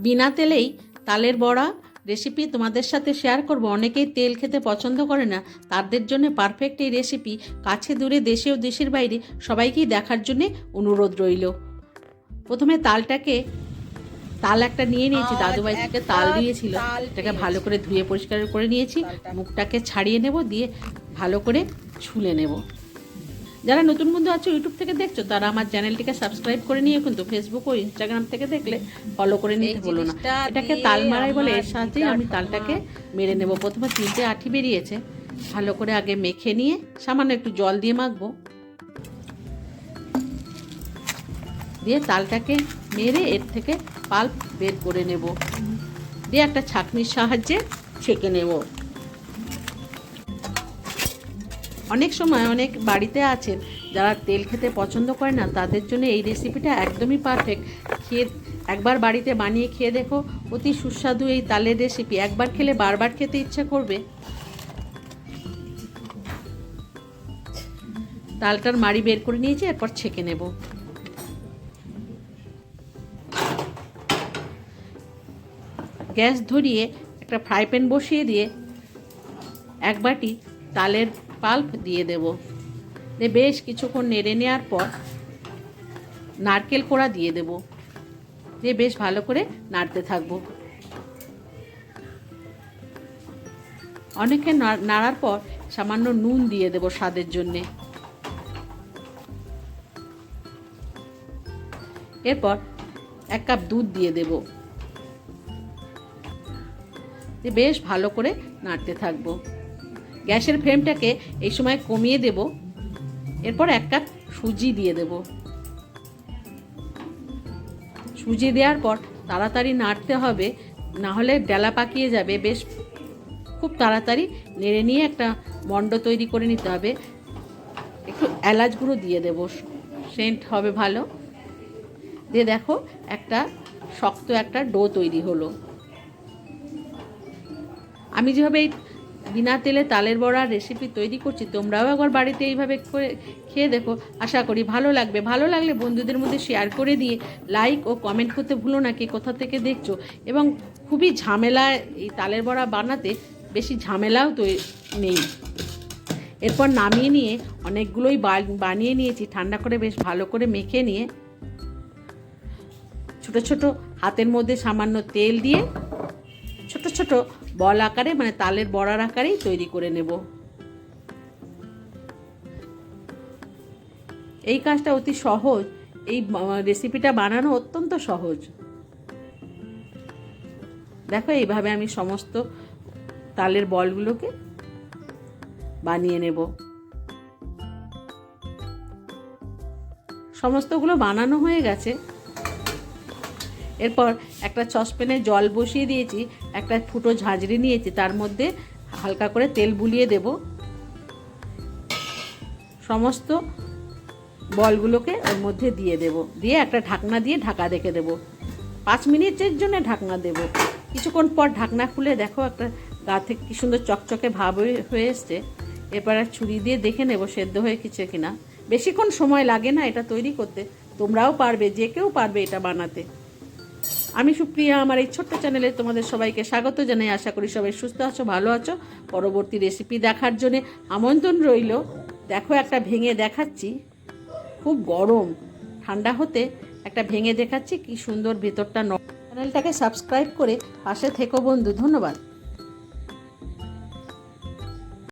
বিনা তেলেই তালের বড়া রেসিপি তোমাদের সাথে শেয়ার করব। অনেকেই তেল খেতে পছন্দ করে না। তাদের জন্য পারফেক্ট এই রেসিপি কাছে দূরে দেশে ও দেশের বাইরে সবাইকেই দেখার জন্যে অনুরোধ রইল। প্রথমে তালটাকে তাল একটা নিয়ে নিয়েছি। আর দাদুবাই থেকে তাল দিয়েছিল। এটাকে ভালো করে ধুয়ে পরিষ্কার করে নিয়েছি। মুখটাকে ছাড়িয়ে নেব দিয়ে ভালো করে ছুলে নেব। যারা নতুন বন্ধু আছো ইউটিউব থেকে দেখছ তারা আমার চ্যানেলটিকে সাবস্ক্রাইব করে নিয়ে কিন্তু ফেসবুক ও ইনস্টাগ্রাম থেকে দেখলে ফলো করে নিতে বলো না। এটাকে তাল মারাই বলে এর সাথে আমি তালটাকে মেরে নেব। প্রথমে তিনটে আঠি বেরিয়েছে ভালো করে আগে মেখে নিয়ে সামান্য একটু জল দিয়ে মাখবো। দিয়ে তালটাকে মেরে এর থেকে পাল্প বের করে নেব। দিয়ে একটা ছাঁকনির সাহায্যে ছেঁকে নেব। অনেক সময় অনেক বাড়িতে আছেন, যারা তেল খেতে পছন্দ করে না, তাদের জন্য এই রেসিপিটা একদমই পারফেক্ট খেয়ে, একবার বাড়িতে বানিয়ে খেয়ে দেখো, অতি সুস্বাদু এই তালের রেসিপি একবার খেলে বারবার খেতে ইচ্ছা করবে। তালটার মাড়ি বের করে নিয়েছি, এরপর ছেঁকে নেব। গ্যাস ধরিয়ে একটা ফ্রাই প্যান বসিয়ে দিয়ে এক বাটি তালের পাল্প দিয়ে দেব। বেশ কিছুক্ষণ নেড়ে নেওয়ার পর নারকেল কোড়া দিয়ে দেব। দিয়ে বেশ ভালো করে নাড়তে থাকব। অনেকে নাড়ার পর সামান্য নুন দিয়ে দেব স্বাদের জন্যে। এরপর এক কাপ দুধ দিয়ে দেব। বেশ ভালো করে নাড়তে থাকব। গ্যাসের ফ্লেমটাকে এই সময় কমিয়ে দেব। এরপর এক কাপ সুজি দিয়ে দেব। সুজি দেওয়ার পর তাড়াতাড়ি নাড়তে হবে, না হলে ডেলা পাকিয়ে যাবে। বেশ খুব তাড়াতাড়ি নেড়ে নিয়ে একটা মণ্ড তৈরি করে নিতে হবে। একটু এলাচ গুঁড়ো দিয়ে দেব, সেন্ট হবে ভালো। দিয়ে দেখো, একটা শক্ত একটা ডো তৈরি হলো। আমি যেভাবে এই বিনা তেলে তালের বড়ার রেসিপি তৈরি করছি, তোমরাও একবার বাড়িতে এইভাবে করে খেয়ে দেখো। আশা করি ভালো লাগবে। ভালো লাগলে বন্ধুদের মধ্যে শেয়ার করে দিয়ে লাইক ও কমেন্ট করতে ভুলো না কে কোথা থেকে দেখছ। এবং খুবই ঝামেলা এই তালের বড়া বানাতে বেশি ঝামেলাও তো নেই। এরপর নামিয়ে নিয়ে অনেকগুলোই বানিয়ে নিয়েছি, ঠান্ডা করে বেশ ভালো করে মেখে নিয়ে ছোট ছোট হাতের মধ্যে সামান্য তেল দিয়ে ছোট ছোট বল আকারে মানে তালের বড়ার আকারেই তৈরি করে নেব। এই কাজটা অতি সহজ। এই রেসিপিটা বানানো অত্যন্ত সহজ। দেখো, এইভাবে আমি সমস্ত তালের বলগুলোকে বানিয়ে নেব। সমস্তগুলো বানানো হয়ে গেছে। এরপর একটা সসপ্যানে জল বসিয়ে দিয়েছি, একটা ফুটো ঝাঁঝরি নিয়েছি, তার মধ্যে হালকা করে তেল বুলিয়ে দেব। সমস্ত বলগুলোকে ওর মধ্যে দিয়ে দেব। দিয়ে একটা ঢাকনা দিয়ে ঢাকা রেখে দেব। পাঁচ মিনিটের জন্য ঢাকনা দেব। কিছুক্ষণ পর ঢাকনা খুলে দেখো একটা গা থেকে কি সুন্দর চকচকে ভাব হয়ে- এসছে। আর ছুরি দিয়ে দেখে নেব সেদ্ধ হয়ে কিছু কিনা। বেশিক্ষণ সময় লাগে না এটা তৈরি করতে। তোমরাও পারবে, যে কেউ পারবে এটা বানাতে। আমি সুপ্রিয়া, আমার এই ছোট্ট চ্যানেলে তোমাদের সবাইকে স্বাগত জানাই। আশা করি সবাই সুস্থ আছো, ভালো আছো। পরবর্তী রেসিপি দেখার জন্যে আমন্ত্রণ রইল। দেখো, একটা ভেঙে দেখাচ্ছি। খুব গরম, ঠান্ডা হতে একটা ভেঙে দেখাচ্ছি। কি সুন্দর ভেতরটা চ্যানেলটাকে সাবস্ক্রাইব করে পাশে থেকো বন্ধু, ধন্যবাদ।